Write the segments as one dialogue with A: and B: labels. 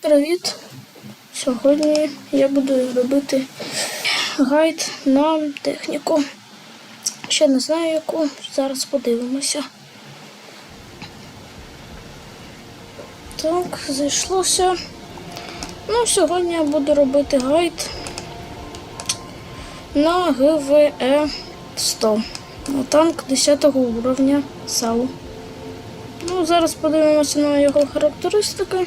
A: Привіт! Сьогодні я буду робити гайд на техніку. Ще не знаю яку, зараз подивимося. Так, зайшлося. Ну, сьогодні я буду робити гайд на ГВЕ 100. На танк 10 уровня САУ. Ну, зараз подивимося на його характеристики.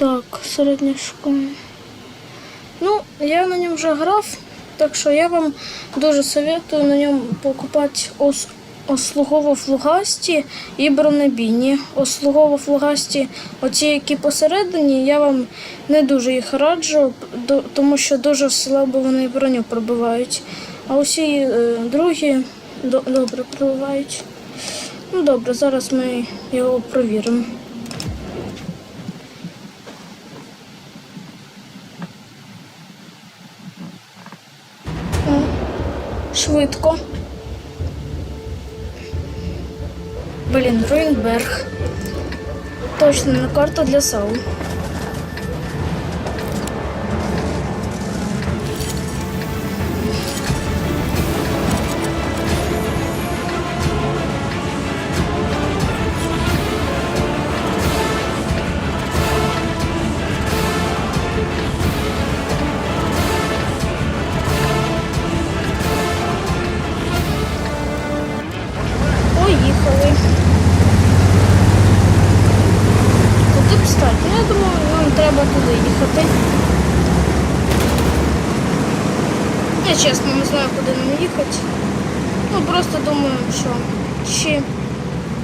A: Так, середня школа. Ну, я на ньому вже грав, так що я вам дуже советую на ньому покупати ос ослугово-флугасті і бронебійні. Ослугово-флугасті, оці, які посередині, я вам не дуже їх раджу, тому що дуже слабо вони броню пробивають. А усі е, другі до- добре пробивають. Ну добре, зараз ми його провіримо. Швидко. Блін, Руїнберг. Точно не карта для САУ. Я чесно не знаю, куди нам їхати. Ну просто думаю, що ще.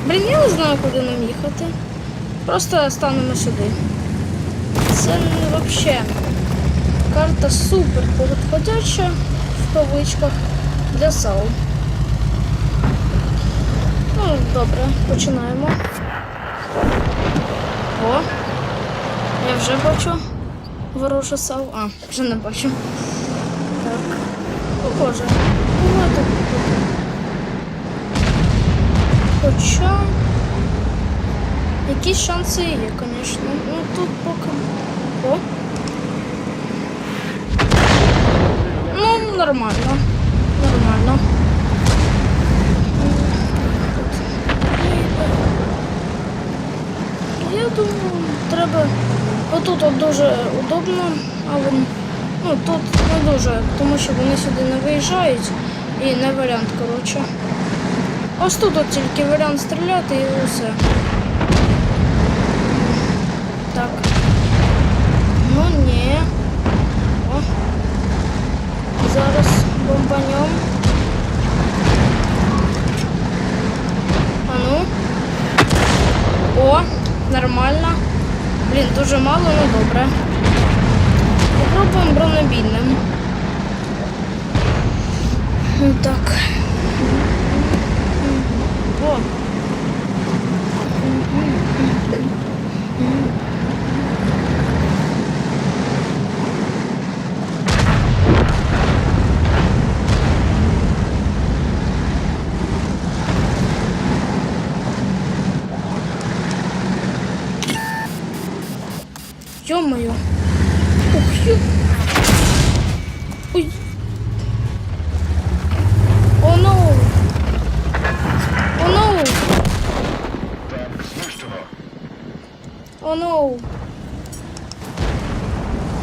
A: Блін, я не знаю, куди нам їхати. Просто станемо сюди. Це не взагалі. Карта супер підходяща в кавичках для САУ. Ну, добре, починаємо. О, я вже бачу вороже сав. А, вже не бачу. Так. О, Боже. Багато. Хоча. Якісь шанси є, звісно. Ну тут поки. О. Ну, нормально. Нормально. Я думаю, треба. Отут от дуже удобно, але ну, тут не дуже, тому що вони сюди не виїжджають і не варіант, коротше. Ось тут от тільки варіант стріляти і все. Так. Ну ні. О. Зараз бомбанем. А ну. О, нормально. Блін, дуже мало, ну добре. Попробуємо бронебійним. Ну, Так. О. Ё-моё. Ой. О, no. О, no. О, no.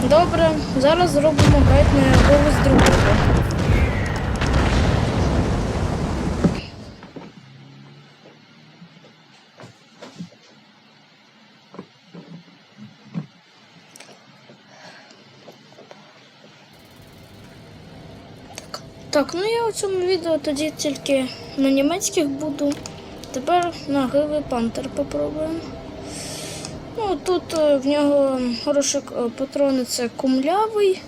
A: Добре, зараз зробимо гайд на якогось другого. Так, ну я у цьому відео тоді тільки на німецьких буду. Тепер на Гиви Пантер попробуємо. Ну, тут е, в нього хороші е, патрони це кумлявий,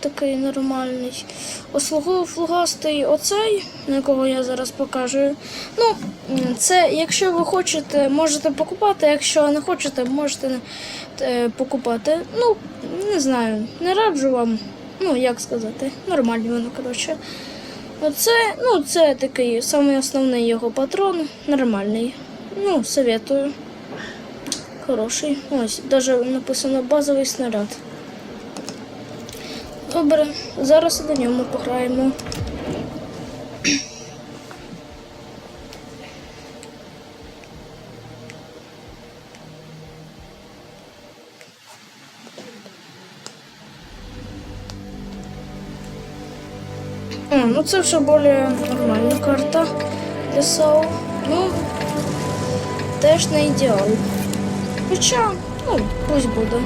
A: такий нормальний. Ослугово флугастий оцей, на якого я зараз покажу. Ну, це якщо ви хочете, можете покупати, якщо не хочете, можете е, покупати. Ну, не знаю, не раджу вам. Ну, як сказати, нормальні воно, коротше. Оце, ну, це такий самий основний його патрон, нормальний. Ну, советую. Хороший. Ось, навіть написано базовий снаряд. Добре, зараз і нього пограємо. Ну це вже більш нормальна карта для САУ. Ну, теж не ідеал. Хоча, ну, пусть буде.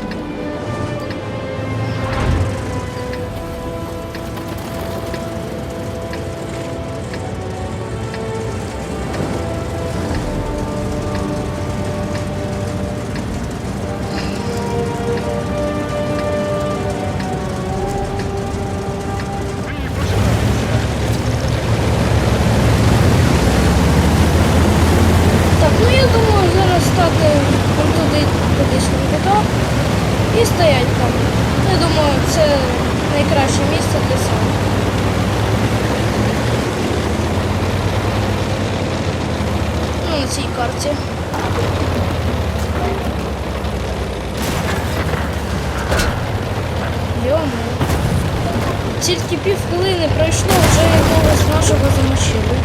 A: якогось нашого замочили.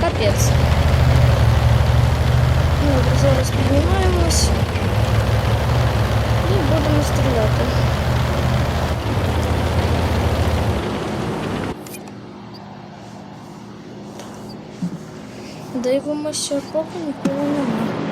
A: Капець. Добре, зараз піднімаємось і будемо стріляти. Дивимося, поки нікого немає.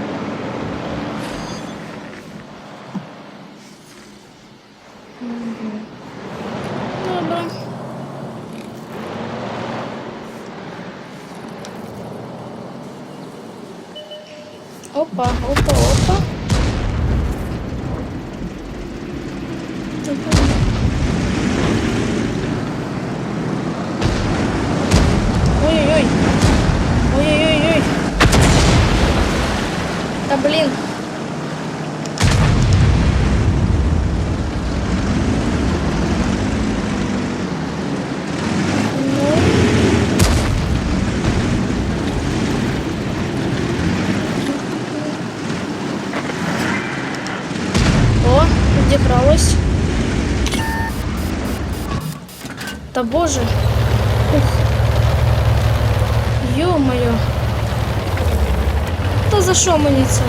A: Боже. Ух. Ё-моё. Та за що мені це?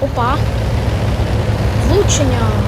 A: Опа. Влучення.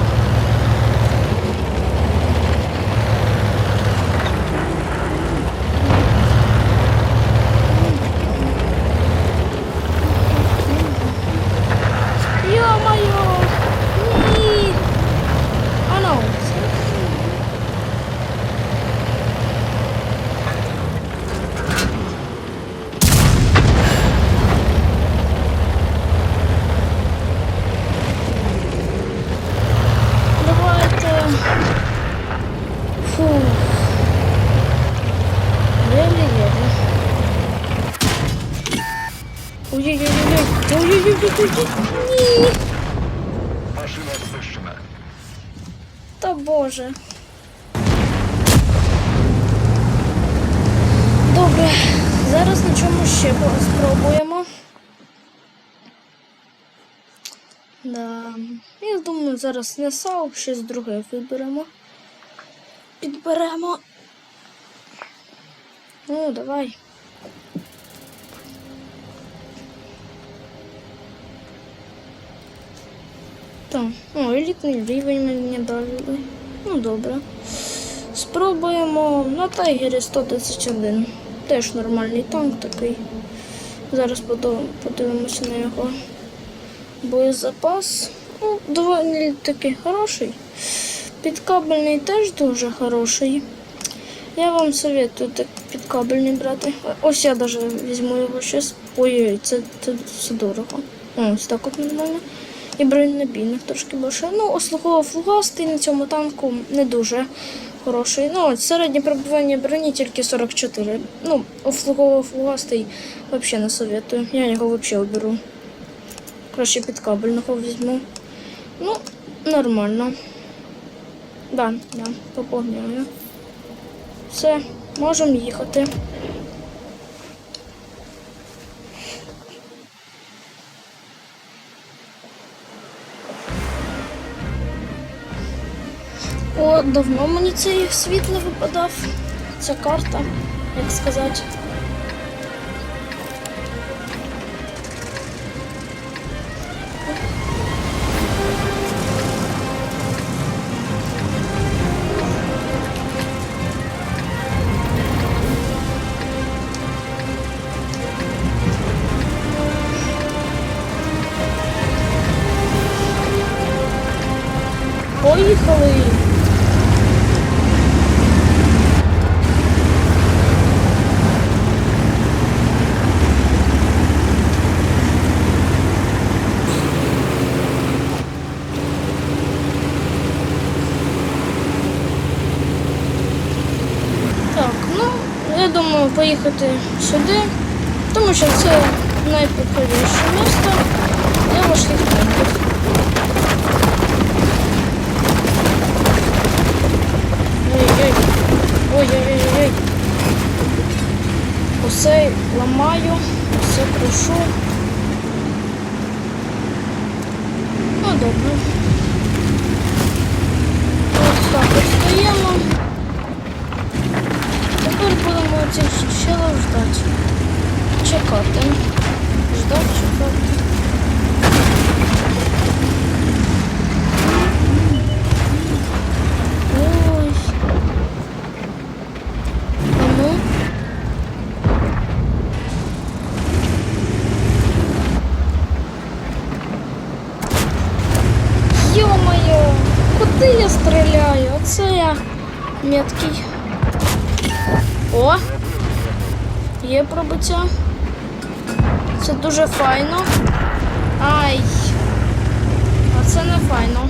A: Ні.
B: Машина знищена.
A: Та боже. Добре, зараз на чому ще спробуємо. Да. Я думаю, зараз не САУ, щось друге виберемо. Підберемо. Ну, давай. Так, о, елітний рівень мені дали. Ну, добре. Спробуємо на Тайгері 131. Теж нормальний танк такий. Зараз подивимося на його боєзапас. Ну, доволі таки хороший. Підкабельний теж дуже хороший. Я вам советую так підкабельний брати. Ось я даже візьму його щось. Ой-ой, це, це все дорого. Ось так от нормально. І бронебійних трошки більше. Ну, ослугово фугастий на цьому танку не дуже хороший. Ну, от середнє пробування броні тільки 44. Ну, ослугово фугастий взагалі не советую. Я його взагалі оберу. Краще підкабельного візьму. Ну, нормально. Да, да, поповнюю. Все, можемо їхати. Давно мені цей світ не випадав. Ця карта, як сказати. Думаю поїхати сюди, тому що це найпопулярніше місто для важких танків. Ой-ой. Ой-ой-ой-ой. Усе ламаю, все крушу. Ну, добре. Ось так от стоїмо. Тепер будемо цих щелов ждати. Чекати. Ждати, чекати. Ой. А ну? Ё-моё! Куди я стріляю? Оце я меткий. О! Є пробиття. Це дуже файно. Ай! А це не файно.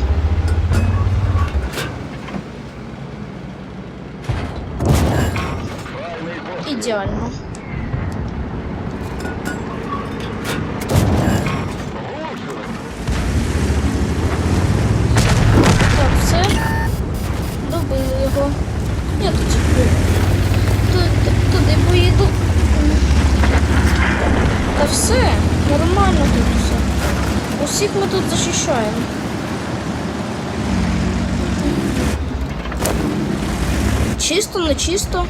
A: Ідеально. Тут. Чисто, не чисто.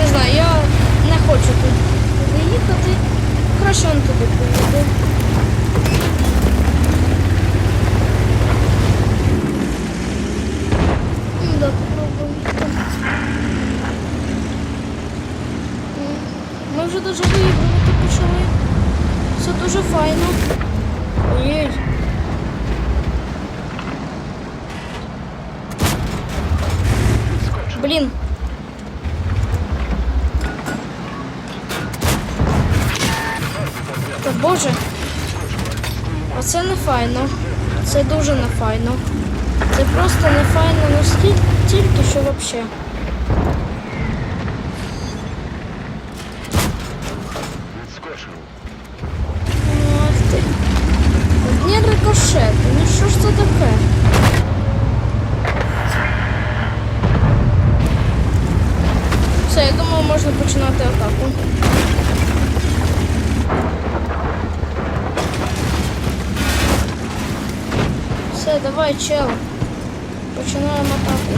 A: Не знаю, я не хочу тут туди їхати. Краще он туди поїду. Ну, Да, попробуем. Ми вже дуже виїхати почали. Це дуже файно.
B: Відскочили.
A: Блін. Та боже. Оце не файно. Це дуже не файно. Це просто не файно настільки, що взагалі.
B: Відскочив.
A: Ах ти. Одні рикошети. Ну що ж це таке? Все, я думаю, можна починати атаку. Все, давай, чел. Починаємо атаку.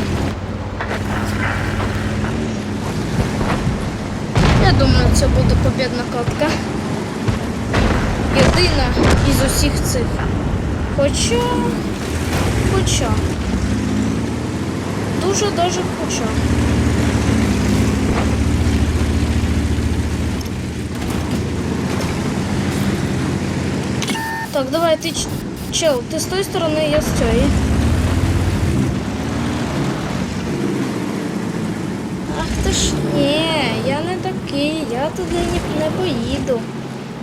A: Я думаю, це буде побідна катка. Єдина із усіх цих. Хоча. Хоча. Дуже даже хоча. Так, давай, ч- чел, ти з тої сторони, я з цієї. Ах ти ж ні, я не такий, я туди не поїду.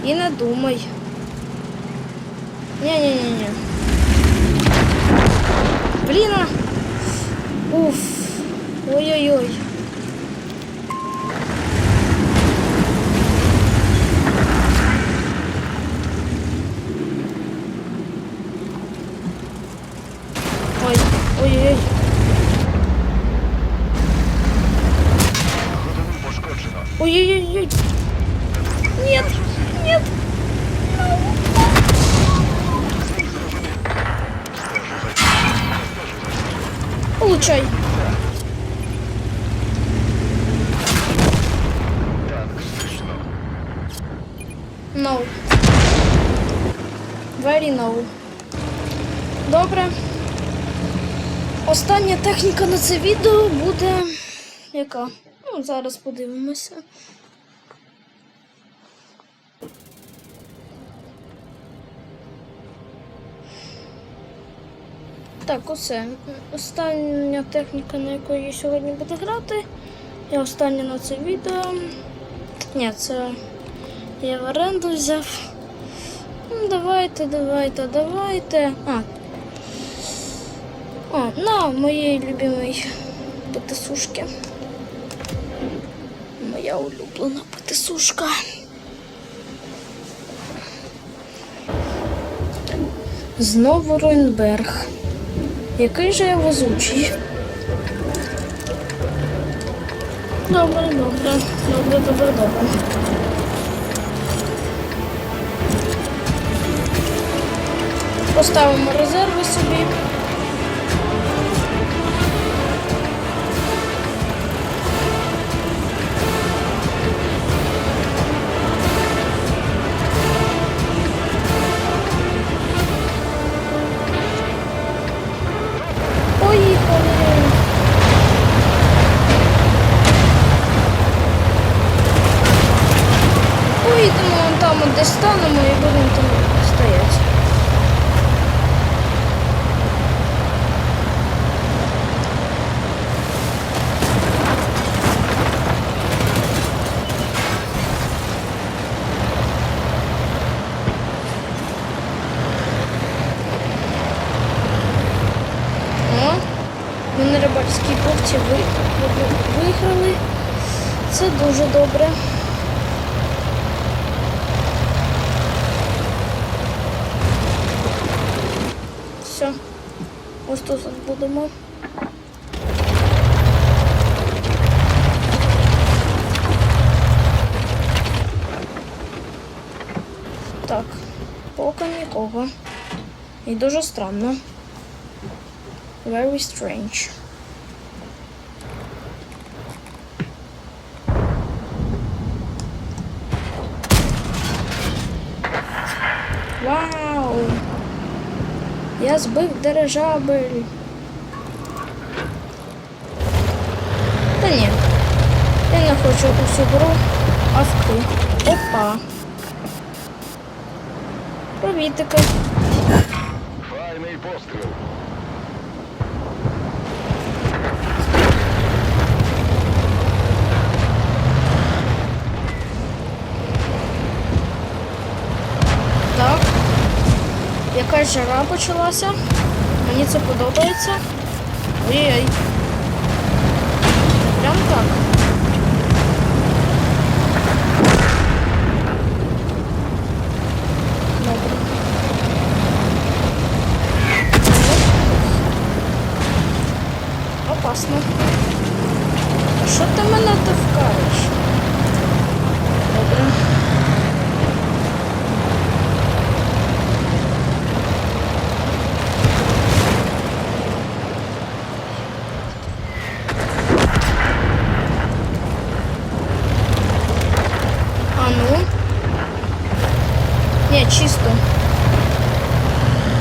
A: І не думай. Ні-ні-ні-ні. Блин. Уф. Ой-ой-ой. Ой, ой, Получай.
B: Танк знищено.
A: No. Very no. Добре. Остання техніка на це відео буде. Яка? Ну, зараз подивимося. Так, оце. Остання техніка, на яку я сьогодні буду грати. І остання на це відео. Ні, це я в оренду взяв. Давайте, давайте, давайте. А. А, на моєї любимої патисушки. Моя улюблена патисушка. Знову Ройнберг. Який же я везучий. Добре, добре, добре, добре, добре. Поставимо резерви собі. Ось тут будемо. Так, поки нікого. І дуже странно. Very strange. Я збив дирижабель. Та ні. Я не хочу усю гру авки. Опа. Привітики.
B: Файний постріл.
A: Так. Якась жара почалася. Мені це подобається. Ой-ой. Прям так. Добре. Опасно. А що ти мене товкаєш? Добре. А ну. Ні, чисто.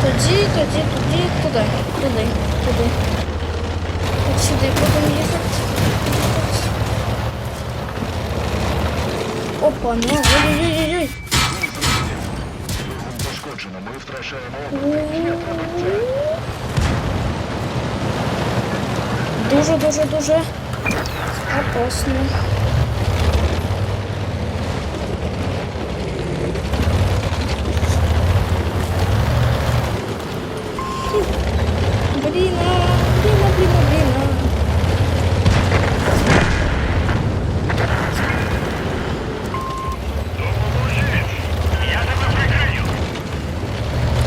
A: Тоді, тоді, тоді, туди, туди, туди. От сюди будемо їхати. Опа, ну, ой-ой-ой-ой.
B: Пошкоджено. Ми втрачаємо.
A: Дуже, дуже, дуже опасно. Блін, а, блін, а, блін, а, блін. а.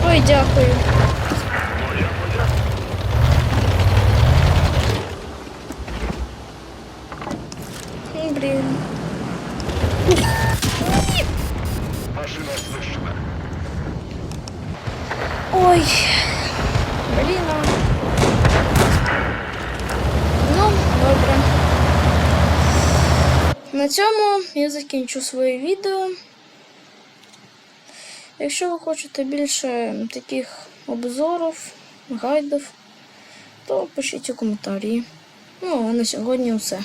A: Ой, дякую. М, Блін.
B: Машина знищена.
A: Ой. Блін. а. на цьому я закінчу своє відео. Якщо ви хочете більше таких обзорів, гайдів, то пишіть у коментарі. Ну, а на сьогодні все.